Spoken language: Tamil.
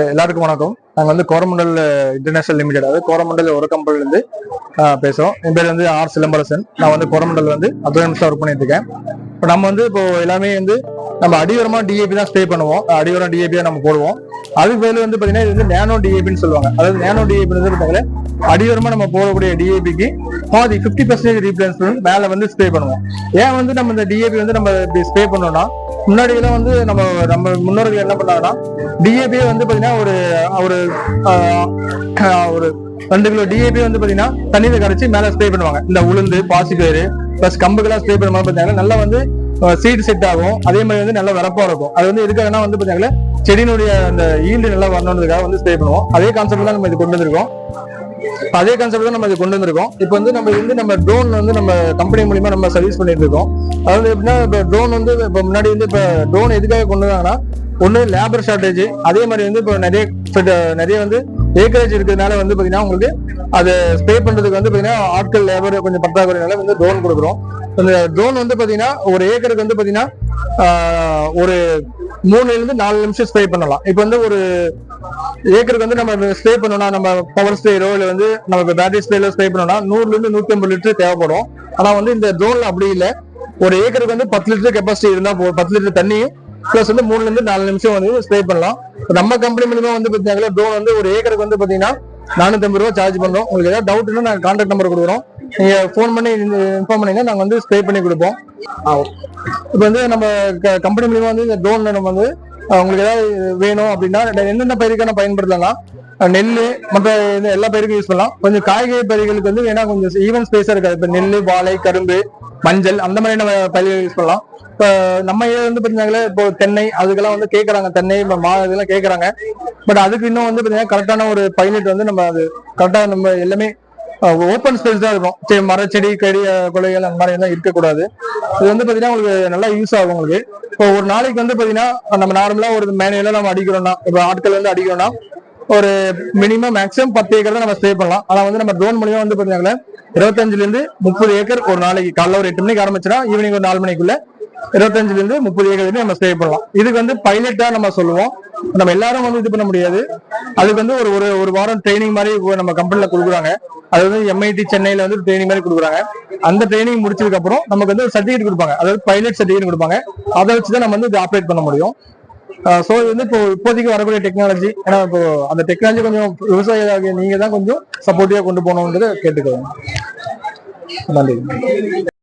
எல்லாருக்கும் வணக்கம். நாங்கள் வந்து கோரமண்டல் இன்டர்நேஷனல் லிமிடெட் அதாவது கோரமண்டல் ஒரு கம்பெனிலேருந்து பேசுகிறோம் என் பேர் வந்து ஆர். சிலம்பரசன். நான் வந்து கோரமண்டல் வந்து அட்வான்ஸ் ஒர்க் பண்ணிட்டு இருக்கேன் இப்போ நம்ம வந்து இப்போ எல்லாமே வந்து நம்ம அடிவரமாக டிஏபி தான் ஸ்ப்ரே பண்ணுவோம். அடியோரம் டிஏபி தான் நம்ம போடுவோம். அதுக்கு பதில் வந்து பார்த்தீங்கன்னா இது வந்து நேனோ டிஏபின்னு சொல்லுவாங்க. அதாவது நேனோ டிஏபி வந்து அடிவரமாக நம்ம போடக்கூடிய டிஏபிக்கு பாதி ஃபிஃப்டி பர்சன்டேஜ் ரீப்ளேஸ்மெண்ட் மேலே வந்து ஸ்ப்ரே பண்ணுவோம். ஏன் வந்து நம்ம இந்த டிஏபி வந்து நம்ம இப்படி ஸ்ப்ரே பண்ணோம்னா முன்னாடி எல்லாம் வந்து நம்ம நம்ம முன்னோர்கள் என்ன பண்ணாங்கன்னா டிஏபியே வந்து பாத்தீங்கன்னா ஒரு ஒரு ஒரு ரெண்டு கிலோ டிஏபி வந்து பாத்தீங்கன்னா தண்ணியில கரைச்சி மேல ஸ்ப்ரே பண்ணுவாங்க. இந்த உளுந்து பாசிப்பயிறு பிளஸ் கம்புக்கெல்லாம் ஸ்ப்ரே பண்ணும்போது பாத்தீங்கன்னா நல்லா வந்து சீடு செட் ஆகும். அதே மாதிரி வந்து நல்லா வரப்பா இருக்கும். அது வந்து எதுக்காகனா வந்து பாத்தீங்கன்னா செடியினுடைய அந்த ஈல்டு நல்லா வரணுன்றதுக்காக வந்து ஸ்ப்ரே பண்ணுவோம். அதே கான்செப்ட் தான் நம்ம இது கொண்டு வந்திருக்கோம். அதே கான்செப்ட் தான் நம்ம இது கொண்டு வந்திருக்கோம். இப்போ வந்து நம்ம வந்து நம்ம ட்ரோன் வந்து நம்ம கம்பெனி மூலியமா நம்ம சர்வீஸ் பண்ணிட்டு இருக்கோம். அதாவது எப்படின்னா இப்போ ட்ரோன் வந்து இப்போ முன்னாடி வந்து இப்போ ட்ரோன் எதுக்காக கொண்டு வந்தாங்கன்னா ஒன்று லேபர் ஷார்டேஜ் அதே மாதிரி வந்து இப்போ நிறைய நிறைய வந்து ஏக்கரேஜ் இருக்கிறதுனால வந்து பார்த்தீங்கன்னா உங்களுக்கு அதை ஸ்ப்ரே பண்றதுக்கு வந்து பார்த்தீங்கன்னா ஆட்கள் லேபர் கொஞ்சம் பற்றாக்குறையினால வந்து ட்ரோன் கொடுக்குறோம். அந்த ட்ரோன் வந்து பாத்தீங்கன்னா ஒரு ஏக்கருக்கு வந்து பாத்தீங்கன்னா ஒரு மூணுல இருந்து நாலு நிமிஷம் ஸ்ப்ரே பண்ணலாம். இப்போ வந்து ஒரு ஏக்கருக்கு வந்து நம்ம ஸ்ப்ரே பண்ணோம்னா நம்ம பவர் ஸ்ப்ரேயோ இல்லை வந்து நம்ம பேட்டரி ஸ்ப்ரேல ஸ்ப்ரே பண்ணோம்னா நூறுல இருந்து நூத்தி ஐம்பது லிட்டர் தேவைப்படும். ஆனா வந்து இந்த ட்ரோன்ல அப்படி இல்லை. ஒரு ஏக்கருக்கு வந்து பத்து லிட்டர் கெப்பாசிட்டி இருந்தா போதும். பத்து லிட்டர் தண்ணியும் பிளஸ் வந்து மூணுல இருந்து நாலு நிமிஷம் வந்து ஸ்ப்ரே பண்ணலாம். நம்ம கம்பெனி மூலமா வந்து பாத்தீங்கன்னா ட்ரோன் வந்து ஒரு ஏக்கருக்கு வந்து பாத்தீங்கன்னா நானூத்தி ஐம்பது ரூபா சார்ஜ் பண்றோம். உங்களுக்கு ஏதாவது டவுட்னா நாங்க கான்டாக்ட் நம்பர் கொடுக்குறோம். நீங்க ஃபோன் பண்ணி இன்ஃபார்ம் பண்ணீங்கன்னா நாங்க வந்து ஸ்ப்ரே பண்ணி கொடுப்போம். இப்போ வந்து நம்ம கம்பெனி மூலியமா வந்து இந்த ட்ரோன்ல நம்ம வந்து உங்களுக்கு ஏதாவது வேணும் அப்படின்னா என்னென்ன பயிருக்கான பயன்படுத்தலாம். நெல் மற்ற எல்லா பயிருக்கும் யூஸ் பண்ணலாம். கொஞ்சம் காய்கறி பயிர்களுக்கு வந்து ஏன்னா கொஞ்சம் ஈவன் ஸ்பேஸா இருக்காது. இப்போ நெல் வாழை கரும்பு மஞ்சள் அந்த மாதிரியான பயிர்கள் யூஸ் பண்ணலாம். இப்போ நம்ம ஏரியா வந்து பார்த்தீங்கன்னா இப்போ தென்னை அதுக்கெல்லாம் வந்து கேட்குறாங்க தென்னை மா இதெல்லாம் கேட்குறாங்க பட் அதுக்கு இன்னும் வந்து பார்த்தீங்கன்னா கரெக்டான ஒரு பைலட் வந்து நம்ம அது கரெக்டாக நம்ம எல்லாமே ஓப்பன் ஸ்பேஸ் தான் இருக்கும். சரி மரச்செடி கடி கொலைகள் அந்த மாதிரி எல்லாம் இருக்கக்கூடாது. இது வந்து பார்த்தீங்கன்னா உங்களுக்கு நல்லா யூஸ் ஆகும் உங்களுக்கு. இப்போ ஒரு நாளைக்கு வந்து பார்த்தீங்கன்னா நம்ம நார்மலாக ஒரு மேனுவலாக நம்ம அடிக்கிறோம்னா இப்போ ஆட்கள் வந்து அடிக்கிறோம்னா ஒரு மினிமம் மேக்ஸிமம் பத்து ஏக்கர் தான் நம்ம ஸ்ப்ரே பண்ணலாம். ஆனா வந்து நம்ம ட்ரோன் மூலியமா வந்து பாத்தீங்கன்னா இருபத்தஞ்சுல இருந்து முப்பது ஏக்கர் ஒரு நாளைக்கு காலைல ஒரு எட்டு மணிக்கு ஆரம்பிச்சுனா ஈவினிங் ஒரு நாலு மணிக்குள்ள இருபத்தஞ்சுல இருந்து முப்பது ஏக்கர் வரைக்கும் நம்ம ஸ்ப்ரே பண்ணலாம். இதுக்கு வந்து பைலட்டா நம்ம சொல்லுவோம். நம்ம எல்லாரும் வந்து இது பண்ண முடியாது. அதுக்கு வந்து ஒரு ஒரு ஒரு வாரம் ட்ரைனிங் மாதிரி நம்ம கம்பெனில கொடுக்குறாங்க. அது வந்து எம்ஐடி சென்னையில வந்து ட்ரைனிங் மாதிரி கொடுக்குறாங்க. அந்த ட்ரைனிங் முடிச்சதுக்கு அப்புறம் நமக்கு வந்து சர்டிஃபிகேட் கொடுப்பாங்க. அதாவது பைலட் சர்டிஃபிகேட் கொடுப்பாங்க. அதை வச்சு தான் நம்ம வந்து இது ஆப்ரேட் பண்ண முடியும். ஸோ இது வந்து இப்போ இப்போதைக்கு வரக்கூடிய டெக்னாலஜி ஏன்னா இப்போ அந்த டெக்னாலஜி கொஞ்சம் விவசாயிகளாகிய நீங்க தான் கொஞ்சம் சப்போர்ட்டிவா கொண்டு போகணுன்றது கேட்டுக்கிறோம் நன்றி.